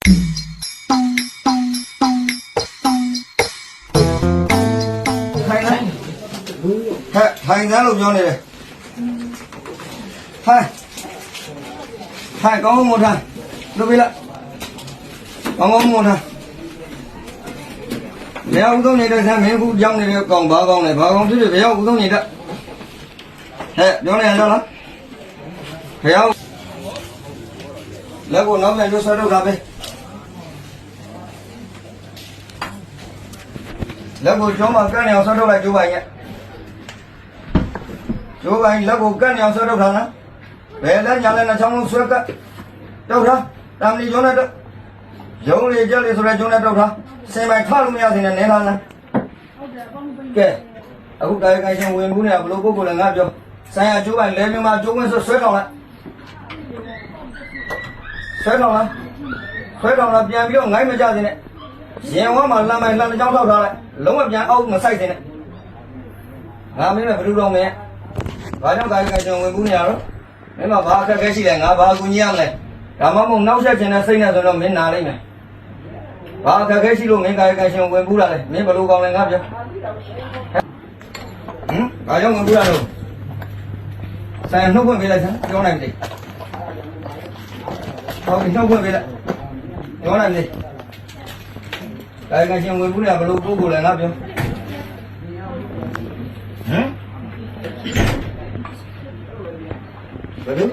ထိုင်လိုက်ဟဲ့ထိုင်သားလို့ပြောနေတယ်ထိုင်ထိုင်ကောင်းကောင်းမထိုင်လုပ်ပြလိုက်ကောင်းကောင်းမထိုင်ဘယ်အောင်သုံးနေတဲ့ဆမ်းမင်းခုကြောင်းနေတဲ့ကောင်ဘာကောင်လဲဘာကောင်ဖြစ်ဖြစ်ဘယ်အောင်သုံးနေတဲ့ဟဲ့ပြောနေရတော့လားဘယ်အောင်လက်ကိုနောက်ပြန်ရွှေ့ဆွဲထုတ်တာပဲ လက်ကိုကျောင်းမှာကန့်နေအောင်ဆွဲထုတ်လိုက်ကျိုးပိုင်ရဲ့ကျိုးပိုင်လက်ကိုကန့်နေအောင်ဆွဲထုတ်တာနော်ဘယ်လက်ညာလက်နှချောင်းလုံးဆွဲကတ်ထုတ်တာတမ်းလီကျောင်းနဲ့တော့ရုံးလေကြက်လေဆိုတဲ့ကျောင်းနဲ့ထုတ်တာစင်ပိုင်ထလို့မရစင်နဲ့နေလာလားကဲအခုတိုင်းကိုင်ရှင်ဝင်ဘူးနေတာဘလို့ပုဂ္ဂိုလ်လည်းငါပြောဆိုင်ရကျိုးပိုင်လဲမျိုးမှာကျိုးဝင်ဆွဆွဲထောင်လိုက်ဆွဲထောင်လားဆွဲထောင်လားပြန်ပြီးတော့ငိုင်းမကြစင်နဲ့ ရင်ဝမ်းမှာလမ်းမိုင်လမ်းတစ်ချောင်းထောက်ထားလိုက်လုံးဝပြန်အောက်မဆိုင်စင်နဲ့ငါမင်းနဲ့ဘယ်လိုတော့မင်းဘာကြောင့်တိုင်းကိုင်ရှင်ဝင်ဘူးနေရတော့မင်းမဘာအခက်အခဲရှိလဲငါဘာကူညီရမလဲဒါမှမဟုတ်နောက်ဆက်ခြင်းနဲ့စိတ်နဲ့ဆိုတော့မင်းနာလိမ့်မယ်ဘာအခက်အခဲရှိလို့မင်းကာယကံရှင်ဝင်ဘူးလားလဲမင်းဘယ်လိုကောင်းလဲငါပြောဟမ်ဘာကြောင့်ဝင်ဘူးလားလို့ဆိုင်နှုတ်ဖွင့်ပေးလိုက်စမ်းပြောနိုင်ပြီဟုတ်ပြီနှုတ်ဖွင့်ပေးလိုက်ပြောနိုင်ပြီကာ ယကံရှင်ဝင်ဘူးလားဘယ်လိုပုဂ္ဂိုလ်လဲငါပြောဟမ်ဘယ်လို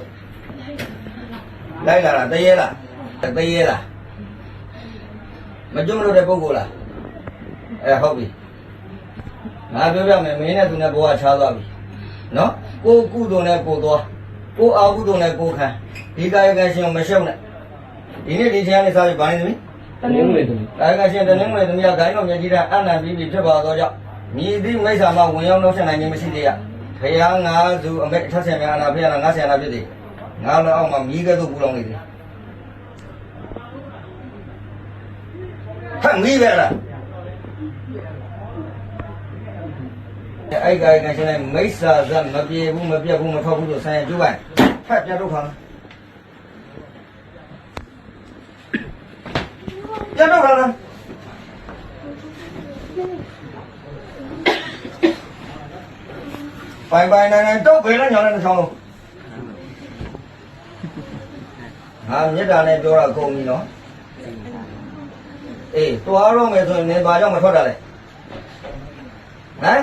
လိုက်လာတာတရေလားတရေလားမကြုံလို့တဲ့ပုဂ္ဂိုလ်လားအဲဟုတ်ပြီငါပြောပြမယ်မင်းနဲ့သူနဲ့ဘဝချားသွားပြီနော်ကိုကုသိုလ်နဲ့ကိုသွားကိုအာကုသိုလ်နဲ့ကိုခံဒီကာယကံရှင်ကိုမရှုံနဲ့ဒီနေ့ဒီချိန်ကနေစပြီးဗာနေသမီး တနင်္ဂနွေသမီးကာယကံရှင်တနင်္ဂနွေသမီးကဂိုင်းတော်မြတ်ကြီးတဲ့အနန္တပြီးပြီဖြစ်ပါသောကြောင့်မြည်သည့်မိစ္ဆာမဝင်ရောက်နှောက်ဆက်နိုင်ခြင်းမရှိသေးရဖရာငါစုအမေထက်ဆင်များအနာဖရာငါဆင်နာဖြစ်သည်ငါလည်းအောက်မှာမြည်ကဲ့သို့ပူလောင်နေသည်ထပ်မြည်ပဲလားအဲ့ကာယကံရှင်နဲ့မိစ္ဆာဇတ်မပြေဘူးမပြတ်ဘူးမထောက်ဘူးလို့ဆိုင်ရကျိုးပိုင်ထပ်ပြတ်တော့ခါပြတ်တော့ခါလား ပိုင်ပိုင်နိုင်နိုင်တော့ဘယ်နဲ့ညောင်းလဲတစ်ချောင်းလုံးဟာမြစ်တာနဲ့ပြောတာကုန်ပြီနော်အေးတွားတော့မယ်ဆိုရင်နင်ဘာကြောင့်မထွက်တာလဲဟမ်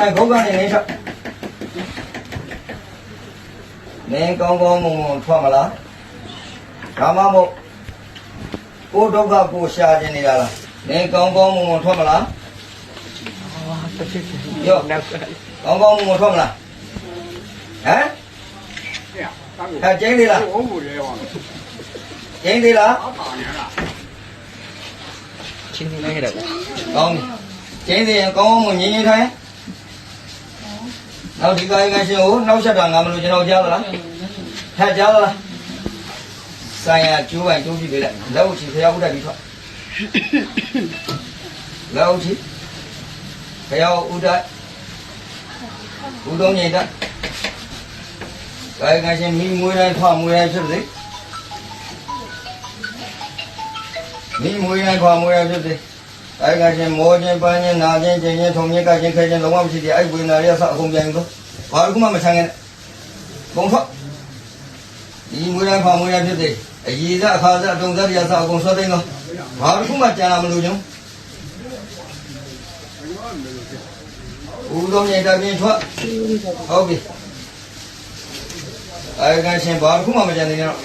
ထိုင်းနေထိုင်းနေဆိုင်ရစင်လိုက်နေချလာစင်လိုက်ခုတ်ကနေနေချနင်ကောင်းကောင်းမွန်မွန်ထွက်မလားဒါမှမဟုတ်ကိုယ်ဒုက္ခကိုရှာခြင်းနေတာလားနင်ကောင်းကောင်းမွန်မွန်ထွက်မလားယောကောင်းကောင်းမွန်မွန်ထွက်မလားဟမ်ဟဲ့ကျင်းသေးလားဟုတ်ဘူးလေဟောကျင်းသေးလားအောက်ပါနေလားချင်းနေလိုက်တော့ကောင်းပြီကျင်းသေးရင်ကောင်းကောင်းမွန်ငြင်းငြင်းထိုင် နောက်ဒီကာယကံရှင်ကိုနောက်ဆက်တာငါမလို့ကျွန်တော်ကြားသလားထပ်ကြားသလားဆိုင်ရာကျိုးပိုင်ကျိုးကြည့်ပေးလိုက်လက်ဥချီဖျားဥဒ္ဒပြီးထွက်လက်ဥချီဖျားဥဒ္ဒဥဒုံညိတကာယကံရှင်မိမွေးတိုင်းထွားမွေးတိုင်းဖြစ်စေမိမွေးတိုင်းထွားမွေးတိုင်းဖြစ်စေ ကာယကံရှင်မောခြင်းပန်းခြင်းနာခြင်းကျင်ခြင်းထုံခြင်းကခြင်းခဲခြင်းလုံးဝမရှိသေးအဲ့ဝေဒနာတွေဆအကုန်ပြန်လို့ဘာလို့မှမဆန်းခဲ့နဲ့ဘုံထွက်ဒီမွေးတိုင်းဖောင်မွေးတိုင်းဖြစ်တယ်အရေးစားအခါစားအတုံစားတရားစားအကုန်ဆွဲသိမ်းတော့ဘာတစ်ခုမှကြံလာမလို့ကျုံဦးတော်မြေတပြင်းထွက်ဟုတ်ပြီအဲကရှင်ဘာတစ်ခုမှမကြံနေတော့